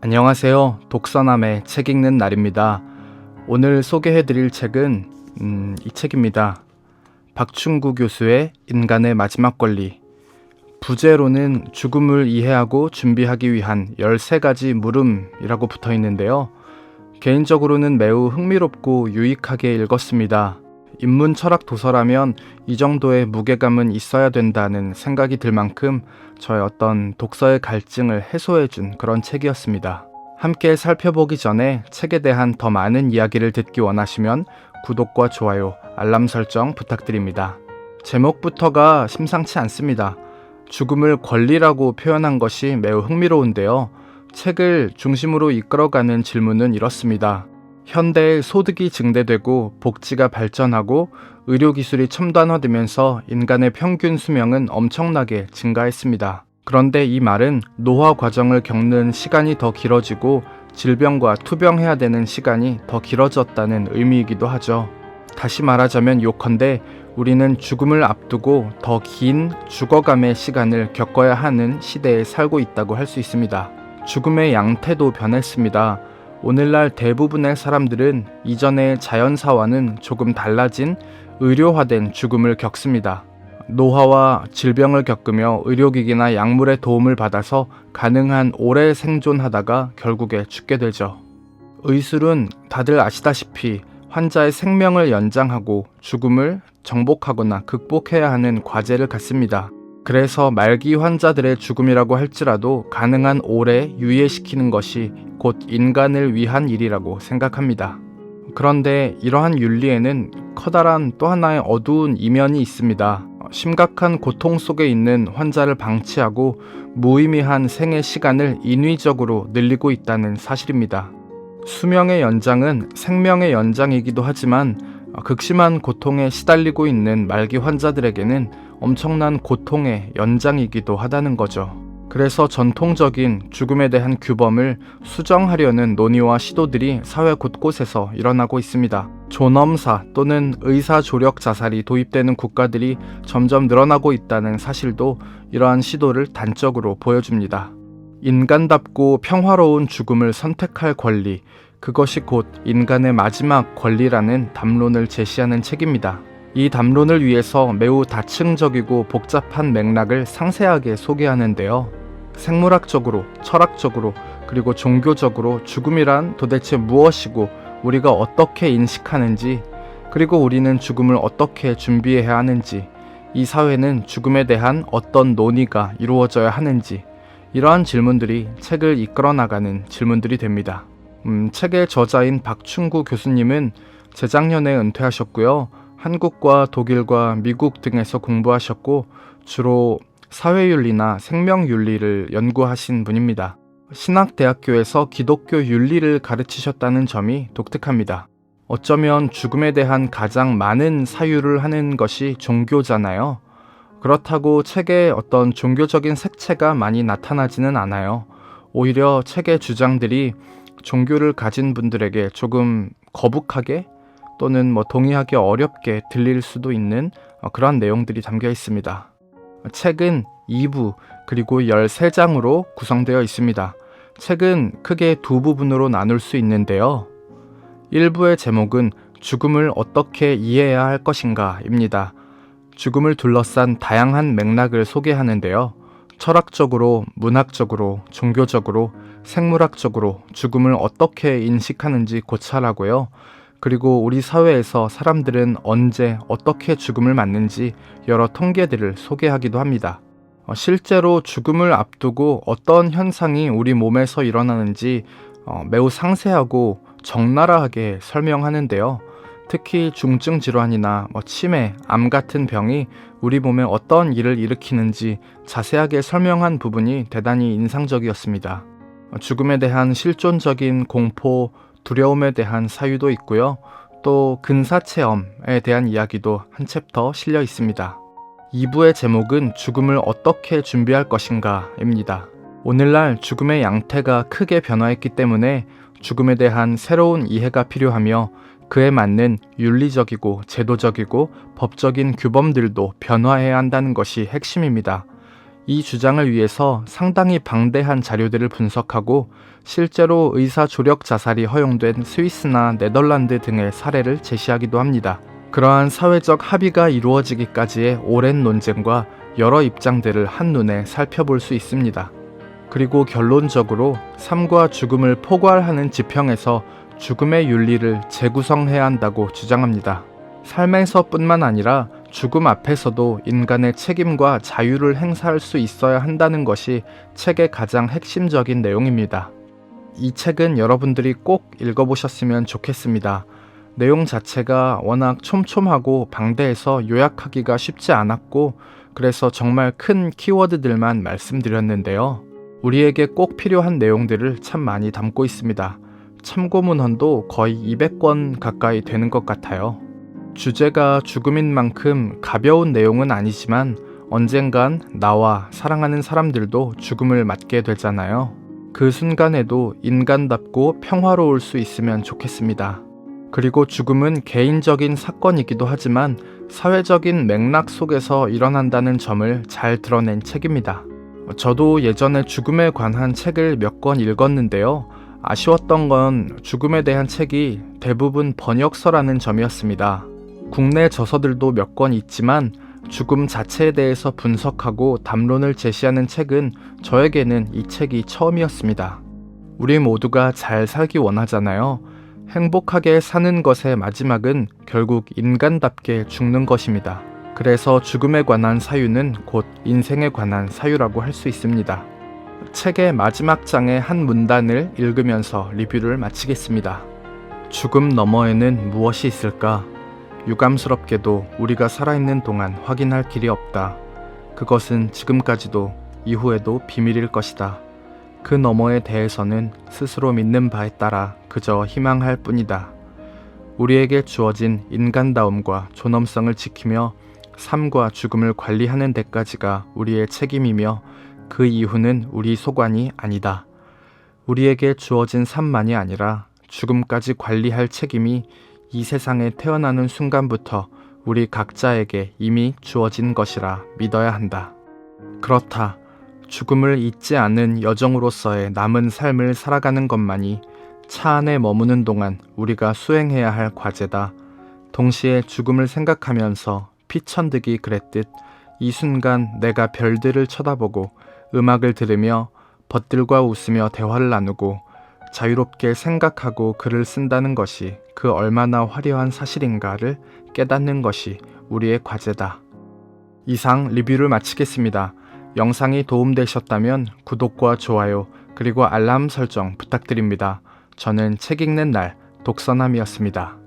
안녕하세요. 독서남의 책 읽는 날입니다. 오늘 소개해드릴 책은 음, 이 책입니다. 박충구 교수의 인간의 마지막 권리. 부제로는 죽음을 이해하고 준비하기 위한 13가지 물음이라고 붙어 있는데요. 개인적으로는 매우 흥미롭고 유익하게 읽었습니다. 인문 철학 도서라면 이 정도의 무게감은 있어야 된다는 생각이 들 만큼 저의 어떤 독서의 갈증을 해소해준 그런 책이었습니다. 함께 살펴보기 전에 책에 대한 더 많은 이야기를 듣기 원하시면 구독과 좋아요, 알람 설정 부탁드립니다. 제목부터가 심상치 않습니다. 죽음을 권리라고 표현한 것이 매우 흥미로운데요. 책을 중심으로 이끌어가는 질문은 이렇습니다. 현대의 소득이 증대되고 복지가 발전하고 의료기술이 첨단화되면서 인간의 평균 수명은 엄청나게 증가했습니다. 그런데 이 말은 노화 과정을 겪는 시간이 더 길어지고 질병과 투병해야 되는 시간이 더 길어졌다는 의미이기도 하죠. 다시 말하자면 요컨대 우리는 죽음을 앞두고 더 긴 죽어감의 시간을 겪어야 하는 시대에 살고 있다고 할 수 있습니다. 죽음의 양태도 변했습니다. 오늘날 대부분의 사람들은 이전의 자연사와는 조금 달라진 의료화된 죽음을 겪습니다. 노화와 질병을 겪으며 의료기기나 약물의 도움을 받아서 가능한 오래 생존하다가 결국에 죽게 되죠. 의술은 다들 아시다시피 환자의 생명을 연장하고 죽음을 정복하거나 극복해야 하는 과제를 갖습니다. 그래서 말기 환자들의 죽음이라고 할지라도 가능한 오래 유예시키는 것이 곧 인간을 위한 일이라고 생각합니다. 그런데 이러한 윤리에는 커다란 또 하나의 어두운 이면이 있습니다. 심각한 고통 속에 있는 환자를 방치하고 무의미한 생의 시간을 인위적으로 늘리고 있다는 사실입니다. 수명의 연장은 생명의 연장이기도 하지만 극심한 고통에 시달리고 있는 말기 환자들에게는 엄청난 고통의 연장이기도 하다는 거죠. 그래서 전통적인 죽음에 대한 규범을 수정하려는 논의와 시도들이 사회 곳곳에서 일어나고 있습니다. 존엄사 또는 의사 조력 자살이 도입되는 국가들이 점점 늘어나고 있다는 사실도 이러한 시도를 단적으로 보여줍니다. 인간답고 평화로운 죽음을 선택할 권리, 그것이 곧 인간의 마지막 권리라는 담론을 제시하는 책입니다. 이 담론을 위해서 매우 다층적이고 복잡한 맥락을 상세하게 소개하는데요. 생물학적으로, 철학적으로, 그리고 종교적으로 죽음이란 도대체 무엇이고 우리가 어떻게 인식하는지, 그리고 우리는 죽음을 어떻게 준비해야 하는지, 이 사회는 죽음에 대한 어떤 논의가 이루어져야 하는지, 이러한 질문들이 책을 이끌어 나가는 질문들이 됩니다. 음, 책의 저자인 박충구 교수님은 재작년에 은퇴하셨고요. 한국과 독일과 미국 등에서 공부하셨고 주로 사회윤리나 생명윤리를 연구하신 분입니다. 신학대학교에서 기독교 윤리를 가르치셨다는 점이 독특합니다. 어쩌면 죽음에 대한 가장 많은 사유를 하는 것이 종교잖아요. 그렇다고 책에 어떤 종교적인 색채가 많이 나타나지는 않아요. 오히려 책의 주장들이 종교를 가진 분들에게 조금 거북하게 또는 뭐 동의하기 어렵게 들릴 수도 있는 어, 그러한 내용들이 담겨 있습니다. 책은 2부 그리고 13장으로 구성되어 있습니다. 책은 크게 두 부분으로 나눌 수 있는데요. 1부의 제목은 죽음을 어떻게 이해해야 할 것인가입니다. 죽음을 둘러싼 다양한 맥락을 소개하는데요. 철학적으로, 문학적으로, 종교적으로, 생물학적으로 죽음을 어떻게 인식하는지 고찰하고요. 그리고 우리 사회에서 사람들은 언제 어떻게 죽음을 맞는지 여러 통계들을 소개하기도 합니다. 어, 실제로 죽음을 앞두고 어떤 현상이 우리 몸에서 일어나는지 어, 매우 상세하고 적나라하게 설명하는데요. 특히 중증 질환이나 뭐 치매, 암 같은 병이 우리 몸에 어떤 일을 일으키는지 자세하게 설명한 부분이 대단히 인상적이었습니다. 어, 죽음에 대한 실존적인 공포, 두려움에 대한 사유도 있고요. 또 근사 체험에 대한 이야기도 한 챕터 실려 있습니다. 2부의 제목은 죽음을 어떻게 준비할 것인가입니다. 오늘날 죽음의 양태가 크게 변화했기 때문에 죽음에 대한 새로운 이해가 필요하며 그에 맞는 윤리적이고 제도적이고 법적인 규범들도 변화해야 한다는 것이 핵심입니다. 이 주장을 위해서 상당히 방대한 자료들을 분석하고 실제로 의사 조력 자살이 허용된 스위스나 네덜란드 등의 사례를 제시하기도 합니다. 그러한 사회적 합의가 이루어지기까지의 오랜 논쟁과 여러 입장들을 한눈에 살펴볼 수 있습니다. 그리고 결론적으로 삶과 죽음을 포괄하는 지평에서 죽음의 윤리를 재구성해야 한다고 주장합니다. 삶에서뿐만 아니라 죽음 앞에서도 인간의 책임과 자유를 행사할 수 있어야 한다는 것이 책의 가장 핵심적인 내용입니다. 이 책은 여러분들이 꼭 읽어보셨으면 좋겠습니다. 내용 자체가 워낙 촘촘하고 방대해서 요약하기가 쉽지 않았고, 그래서 정말 큰 키워드들만 말씀드렸는데요. 우리에게 꼭 필요한 내용들을 참 많이 담고 있습니다. 참고문헌도 거의 200권 가까이 되는 것 같아요. 주제가 죽음인 만큼 가벼운 내용은 아니지만 언젠간 나와 사랑하는 사람들도 죽음을 맞게 되잖아요. 그 순간에도 인간답고 평화로울 수 있으면 좋겠습니다. 그리고 죽음은 개인적인 사건이기도 하지만 사회적인 맥락 속에서 일어난다는 점을 잘 드러낸 책입니다. 저도 예전에 죽음에 관한 책을 몇 권 읽었는데요. 아쉬웠던 건 죽음에 대한 책이 대부분 번역서라는 점이었습니다. 국내 저서들도 몇 권 있지만 죽음 자체에 대해서 분석하고 담론을 제시하는 책은 저에게는 이 책이 처음이었습니다. 우리 모두가 잘 살기 원하잖아요. 행복하게 사는 것의 마지막은 결국 인간답게 죽는 것입니다. 그래서 죽음에 관한 사유는 곧 인생에 관한 사유라고 할 수 있습니다. 책의 마지막 장의 한 문단을 읽으면서 리뷰를 마치겠습니다. 죽음 너머에는 무엇이 있을까? 유감스럽게도 우리가 살아있는 동안 확인할 길이 없다. 그것은 지금까지도 이후에도 비밀일 것이다. 그 너머에 대해서는 스스로 믿는 바에 따라 그저 희망할 뿐이다. 우리에게 주어진 인간다움과 존엄성을 지키며 삶과 죽음을 관리하는 데까지가 우리의 책임이며 그 이후는 우리 소관이 아니다. 우리에게 주어진 삶만이 아니라 죽음까지 관리할 책임이 이 세상에 태어나는 순간부터 우리 각자에게 이미 주어진 것이라 믿어야 한다. 그렇다. 죽음을 잊지 않은 여정으로서의 남은 삶을 살아가는 것만이 차 안에 머무는 동안 우리가 수행해야 할 과제다. 동시에 죽음을 생각하면서 피천득이 그랬듯 이 순간 내가 별들을 쳐다보고 음악을 들으며 벗들과 웃으며 대화를 나누고 자유롭게 생각하고 글을 쓴다는 것이 그 얼마나 화려한 사실인가를 깨닫는 것이 우리의 과제다. 이상 리뷰를 마치겠습니다. 영상이 도움되셨다면 구독과 좋아요 그리고 알람 설정 부탁드립니다. 저는 책 읽는 날 독서남이었습니다.